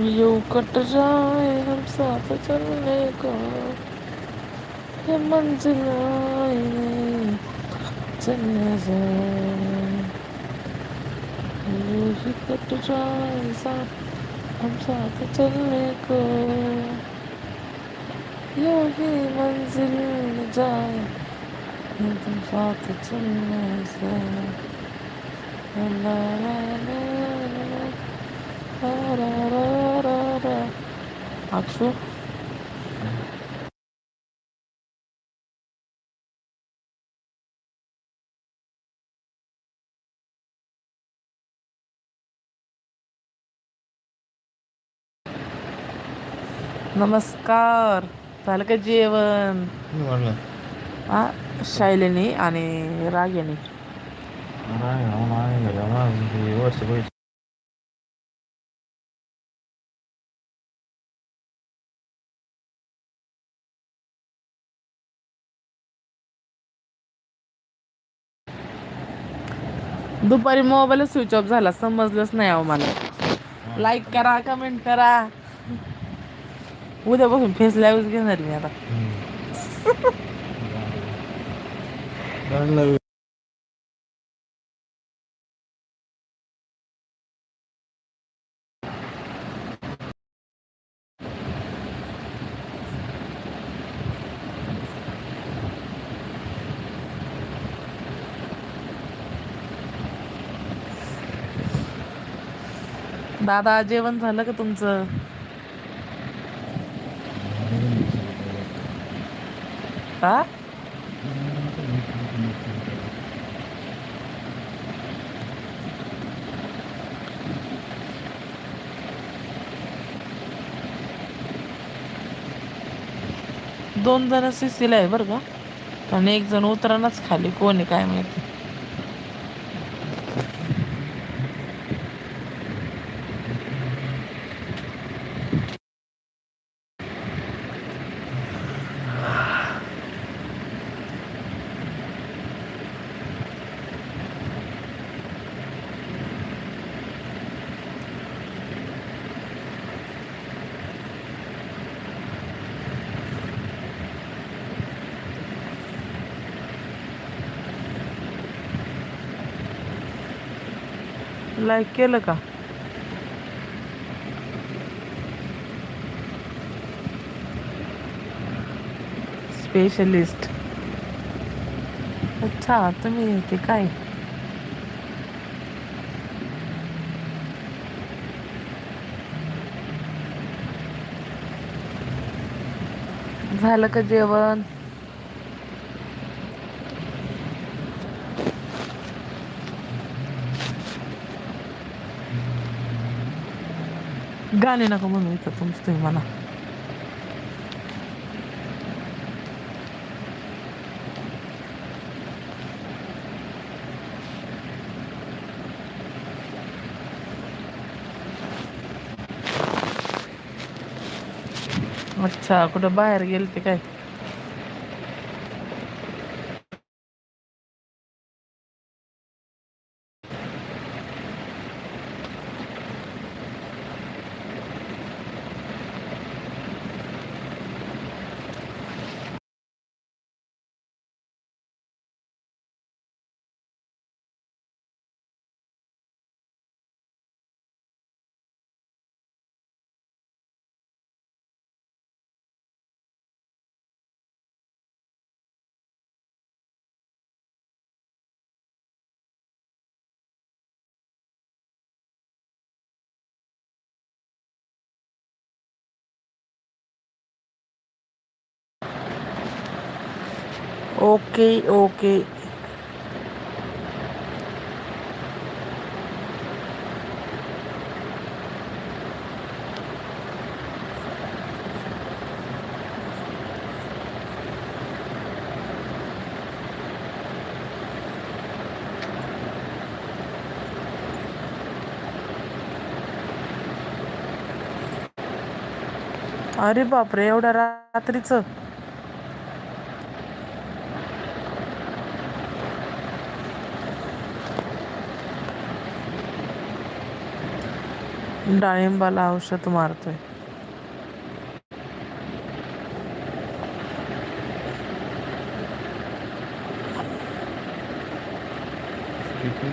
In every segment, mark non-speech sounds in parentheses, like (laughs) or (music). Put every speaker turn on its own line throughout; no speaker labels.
यूं कट जाए हम साथ चलने को ये मंजिल आए नहीं चलने से यूं ही कट जाए साथ हम साथ चलने को यूं ही मंजिल न जाए ये तुम साथ चलने से ला ला ला ला അക്ഷു नमस्कार झालं का जेवण हा शैलीने आणि
राग याने
दुपारी मोबाईल स्विच ऑफ झाला. समजलंच नाही अहो मला. लाईक करा कमेंट करा. उद्यापासून फेस लाईव्ह घेणार मी आता. (laughs) दादा जेवण झालं का तुमचं? हा? दोन जण सिसीला आहे बरं का? आणि एक जण उतरानाच खाली. कोण आहे काय माहिती? लाईक केलं का? स्पेशलिस्ट अच्छा तुम्ही येते काय? झालं का जेवण? गाणे नको म्हणू इथं तुमचं तुम्ही म्हणा. अच्छा कुठं बाहेर गेल ते काय? ओके ओके अरे बापरे एवढ्या रात्रीचं. डाळिंबाला औषध मारतोय.
आहे किती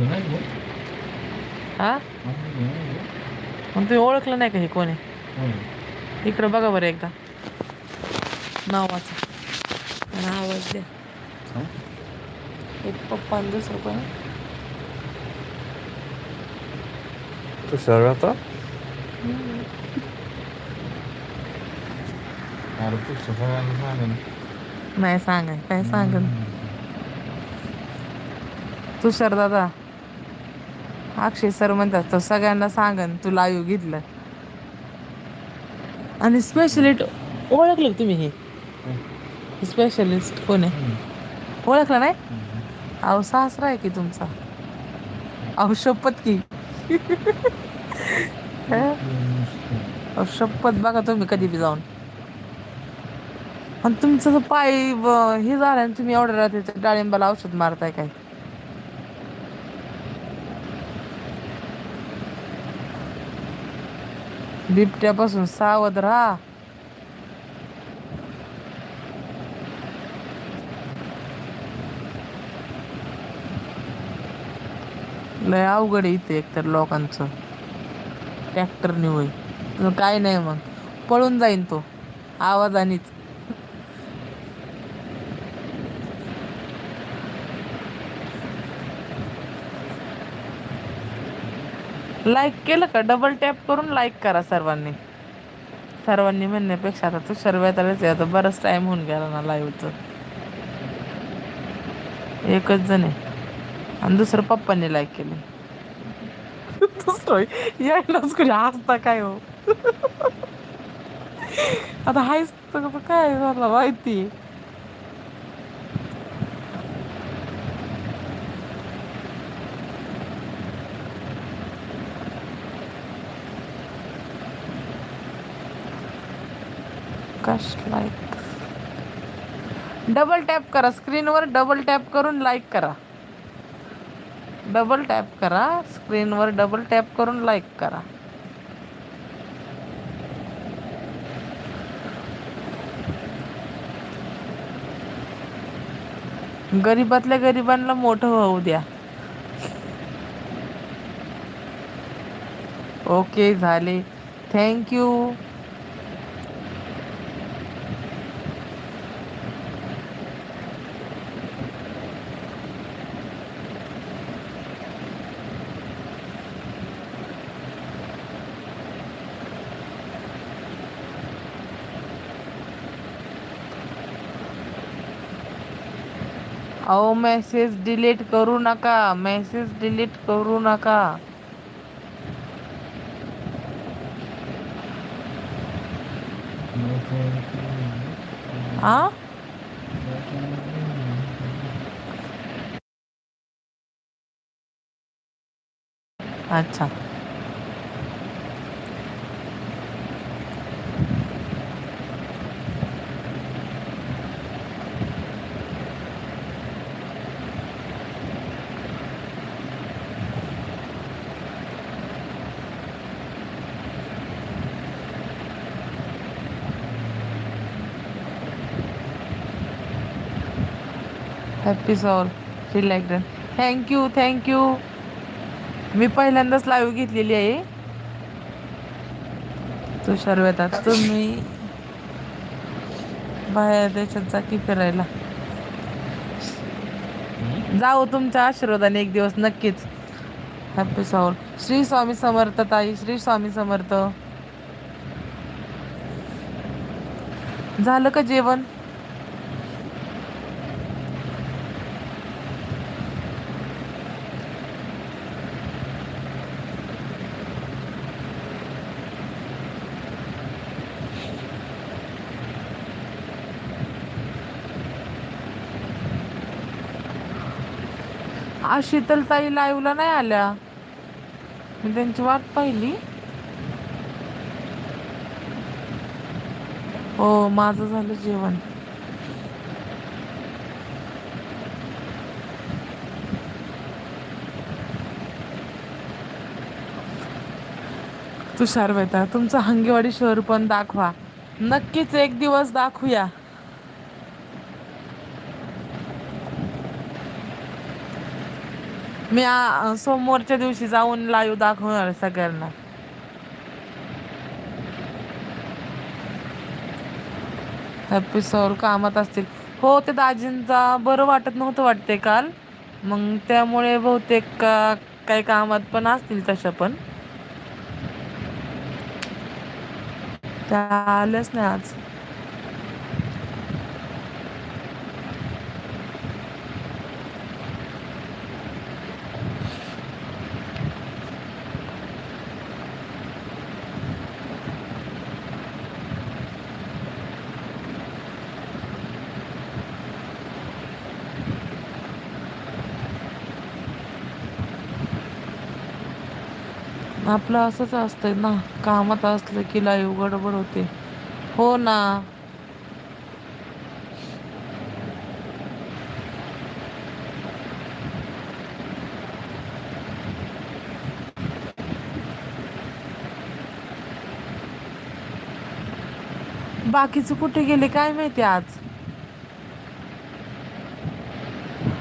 नाही गो.
हा
नाही गो.
मग तुम्ही ओळखलं नाही का हे कोणी. इकडं बघा बरं एकदा. नावाचं आवाज द्या? एक पप्पा आणि दुसरं कोणी?
तू सर्व आता? अरे तू सगळ्यांना.
नाही सांगाय काय सांगन? तुषार दादा अक्षय सर म्हणतात तो सगळ्यांना सांगन तू लाईव्ह घेतलं. आणि स्पेशलिस्ट ओळखलं का तुम्ही हे? स्पेशलिस्ट कोण आहे. ओळखलं नाही. अहो सासरा आहे की तुमचा? अहो शपथ की. हं? अहो शपथ बघा तुम्ही कधी बी जाऊन. आणि तुमचं पाय हे झालं आणि तुम्ही एवढ्या रात्रीचं डाळिंबाला औषध मारताय काय? बिबट्यापासून सावध राहा. लय अवघड आहे इथे एकतर लोकांचं. ट्रॅक्टर निवय काय नाही मग. पळून जाईन तो. आवाजानीच लाईक केलं का? डबल टॅप करून लाईक करा सर्वांनी. सर्वांनी म्हणण्यापेक्षा आता तू सर्वात आलेच आहे. आता बराच टाईम होऊन गेला ना लाईव्हचं एकच जण आहे. आणि दुसरं पप्पांनी लाईक केले (laughs) दुसरं यायलाच कुठे हसता काय हो? (laughs) आता हायच तर काय झालं माहिती? स्लॅश लाईक डबल टॅप करा स्क्रीनवर डबल टॅप करून लाईक करा. डबल टॅप करा स्क्रीनवर डबल टॅप करून लाईक करा. गरीबातल्या गरिबांना मोठं होऊ द्या. ओके झाले. थँक्यू अहो मेसेज डिलीट करू नका मेसेज डिलीट करू नका। आ अच्छा। Happy soul relaxed thank you thank you मी पहिल्यांदाच लाईव्ह घेतलेली आहे. तुषार वेतात तुम्ही बाहेर देशात जा की फिरायला. जाऊ तुमच्या आशीर्वादाने एक दिवस नक्कीच. हॅपी सॉल श्री स्वामी समर्थ ताई श्री स्वामी समर्थ. झालं का जेवण? आज शीतलताई लाईव्हला नाही आल्या. मी त्यांची वाट पाहिली. हो माझं झालं जेवण. तुषार बेता तुमचं हंगेवाडी शहर पण दाखवा. नक्कीच एक दिवस दाखवूया. मी सोमवारच्या दिवशी जाऊन लाईव्ह दाखवणार सगळ्यांना. हॅपी सौर कामात असतील. हो ते दाजींचा बरं वाटत नव्हतं वाटते काल. मग त्यामुळे बहुतेक का काही कामात पण असतील तशा पण. त्या आल्याच नाही आज. आपलं असंच असतंय ना. कामात असलं की लाईव्ह गडबड होते. हो ना. बाकीचे कुठे गेले काय माहिती आज?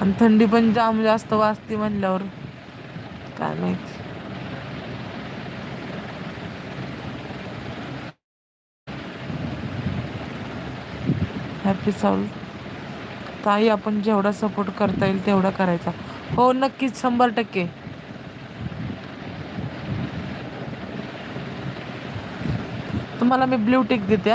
आणि थंडी पण जाम जास्त वाजते म्हणल्यावर. काय माहिती. हॅपी साऊल ताई आपण जेवढा सपोर्ट करता येईल तेवढा करायचा. हो नक्कीच शंभर टक्के. तुम्हाला मी ब्ल्यू टिक देते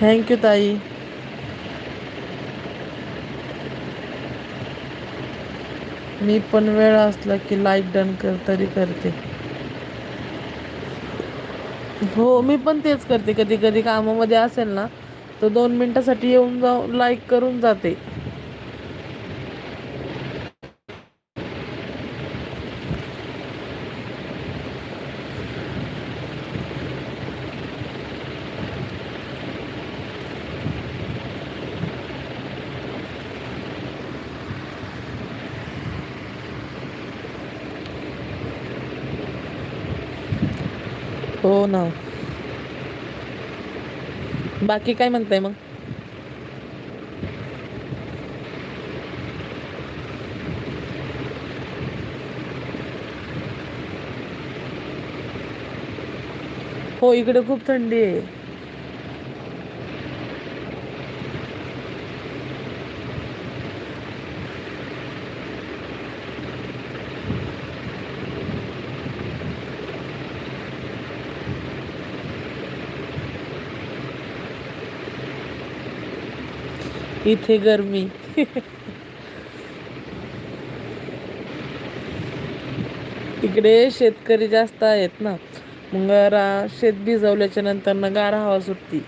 थँक्यू ताई. मी पण वेळ असला की लाईक डन कर तरी करते. हो मी पण तेच करते. कधी कधी कामामध्ये असेल ना तर दोन मिनिटासाठी येऊन जाऊ लाईक करून जाते. हो ना. बाकी काय म्हणताय मग? हो इकडे खूप थंडी आहे. इथे गरमी. इकडे शेतकरी जास्त आहेत ना. मग रा- शेत भिजवल्याच्या नंतर ना गार हवा सुटती.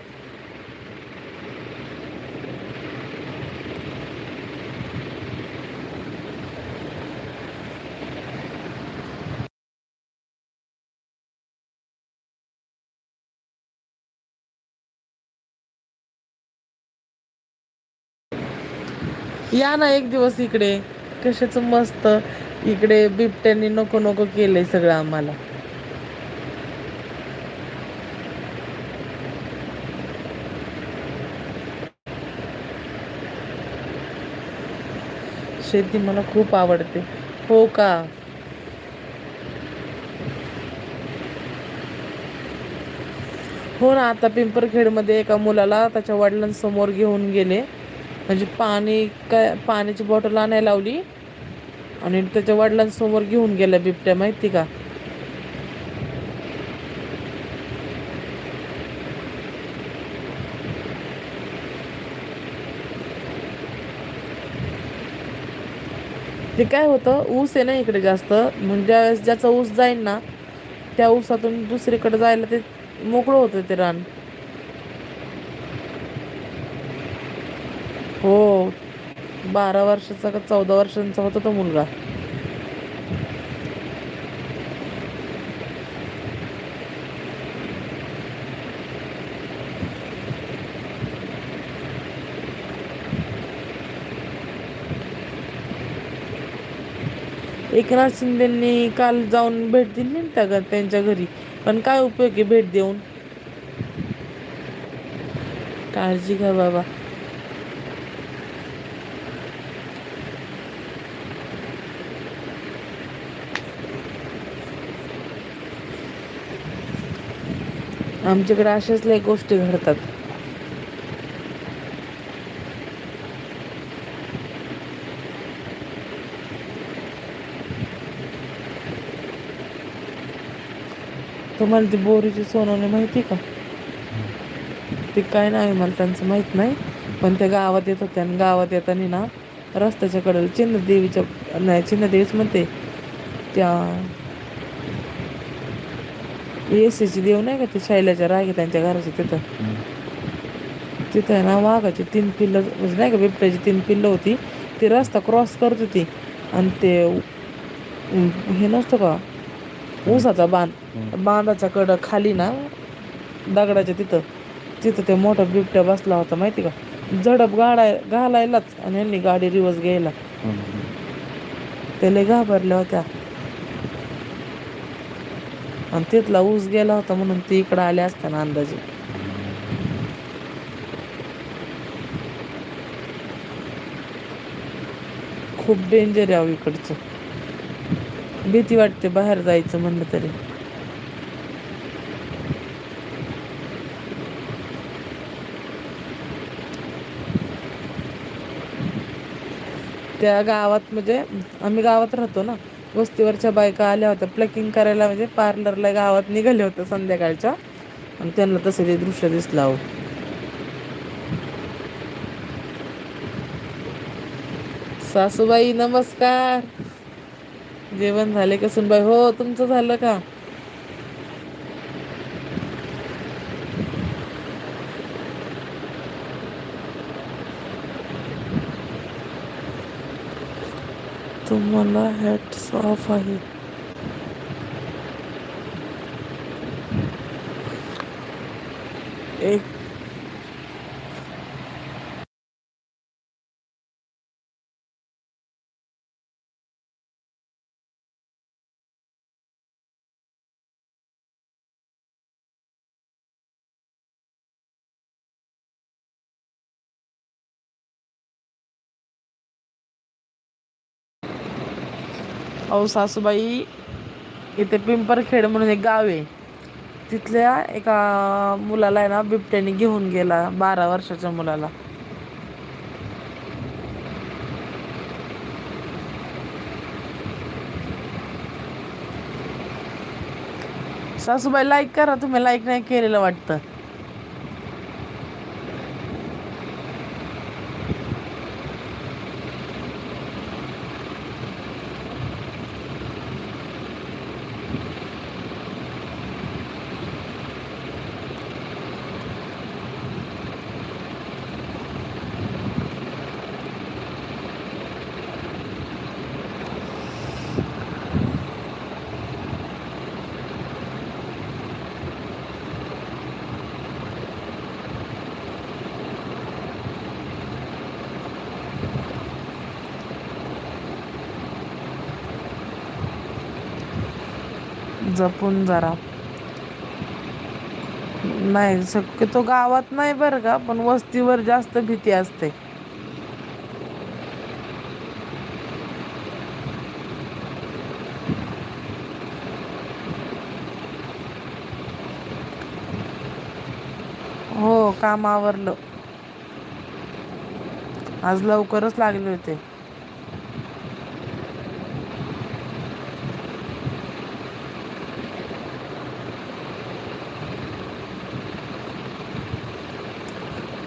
या ना एक दिवस इकडे. कशाचं मस्त इकडे बिबट्यांनी नको नको केलंय सगळं आम्हाला. शेती मला खूप आवडते. हो का? हो ना आता पिंपरखेडमध्ये एका मुलाला त्याच्या वडिलांसमोर घेऊन गेले. म्हणजे पाणी काय पाण्याची बॉटल आणायला लावली आणि त्याच्या वडिलांसमोर घेऊन गेल्या बिबट्या माहिती का? ते काय होतं ऊस आहे ना इकडे जास्त. म्हणजे ज्यावेळेस ज्याचा ऊस जाईल ना त्या ऊसातून दुसरीकडे जायला ते मोकळं होतं ते रान हो बारा वर्षाचा का चौदा वर्षांचा होता तो मुलगा. एकनाथ शिंदेंनी काल जाऊन भेट दिली ना त्या त्यांच्या घरी. पण काय उपयोग आहे भेट देऊन? काळजी घ्या बाबा. आमच्याकडे अशाच लय गोष्टी घडतात. तुम्हाला ती बोरीची सोनवणे माहिती का? ते काय नाही मला त्यांचं माहीत नाही पण त्या गावात येत होत्या आणि गावात येताना ना रस्त्याच्या कडेला चिन्हदेवीच्या नाही चिन्हदेवीच म्हणते त्या एसीची देव नाही का ते शैल्याच्या रागे त्यांच्या घराच्या तिथं? तिथं आहे ना वाघाची तीन पिल्लं म्हणजे नाही का बिबट्याची तीन पिल्लं होती. ती रस्ता क्रॉस करत होती. आणि ते हे नसतं का? ऊसाचा बांध. बांधाच्या कडं खाली ना दगडाच्या तिथं. तिथं ते मोठा बिबट्या बसला होता माहिती का? झडप गाडाय घालायलाच. आणि यांनी गाडी रिवर्स घ्यायला. ते लय घाबरल्या होत्या. आणि तिथला ऊस गेला होता म्हणून ते इकडं आले असताना अंदाजे. खूप डेंजर आहे अहो इकडचं. भीती वाटते बाहेर जायचं म्हणलं तरी. त्या गावात म्हणजे आम्ही गावात राहतो ना वस्तीवरच्या बायका आल्या होत्या. प्लकिंग करायला म्हणजे पार्लरला गावात निघाले होते संध्याकाळच्या. आणि त्यांना तसं ते दृश्य दिसलं हो सासूबाई नमस्कार. जेवण झाले का सुनबाई? हो तुमचं झालं का? तुम्हाला हॅट्स ऑफ आहे एक अहो सासूबाई इथे पिंपरखेड म्हणून एक गाव आहे. तिथल्या एका मुलाला आहे ना बिबट्याने घेऊन गेला बारा वर्षाच्या मुलाला. सासूबाई लाईक करा तुम्ही लाईक नाही केलेलं वाटतं. जपून जरा. नाही शक्यतो गावात नाही बरं का पण वस्तीवर जास्त भीती असते. हो काम आवरलं. आज लवकरच लागले होते.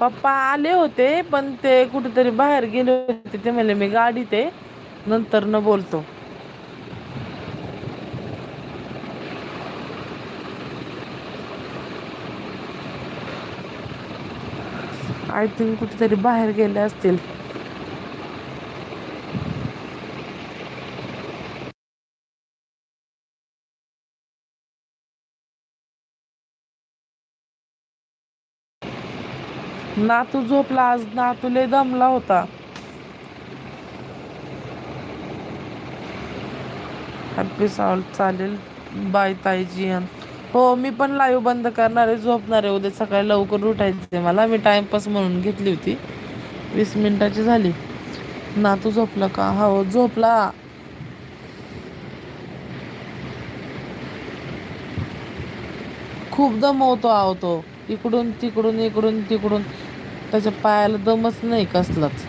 पप्पा आले होते पण ते कुठेतरी बाहेर गेले होते. ते म्हणले मी गाडीत आहे नंतर न बोलतो. आय थिंक कुठेतरी बाहेर गेले असतील. नातू झोपला आज नातूले दमला होता. हॅपी सॉल चालेल बाय ताईजी. हो मी पण लाईव्ह बंद करणार आहे झोपणार आहे. उद्या सकाळी लवकर उठायचं आहे मला. मी टाइमपास म्हणून घेतली होती. वीस मिनिटाची झाली. नातू झोपला का? हो झोपला. खूप दमवतो आहो तो. इकडून तिकडून इकडून तिकडून. त्याच्या पायाला दमच नाही कसलाच.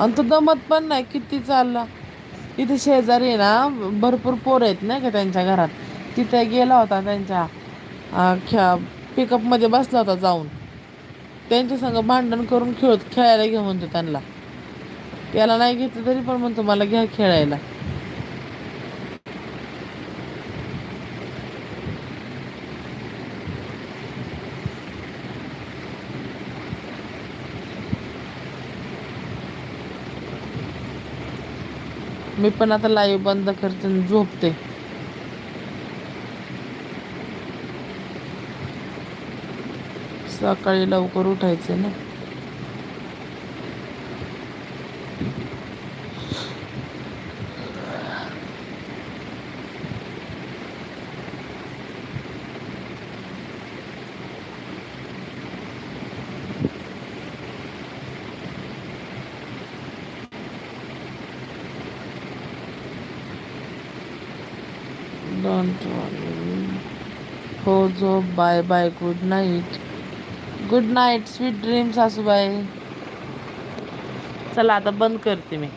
आणि तो दमत पण नाही किती चालला. इथे शेजारी आहे ना भरपूर पोरं आहेत नाही का त्यांच्या घरात. तिथे गेला होता त्यांच्या अं, ख्या पिकअपमध्ये बसला होता जाऊन. त्यांच्या संग भांडण करून खेळत खेळायला घेऊन म्हणतो त्यांना. त्याला नाही घेतलं तरी पण म्हणतो मला घ्या खेळायला. मी पण आता लाईव्ह बंद करते आणि झोपते. सकाळी लवकर उठायचं ना. Bye bye good night good night sweet dreams सासूबाई. चला आता बंद करते मी.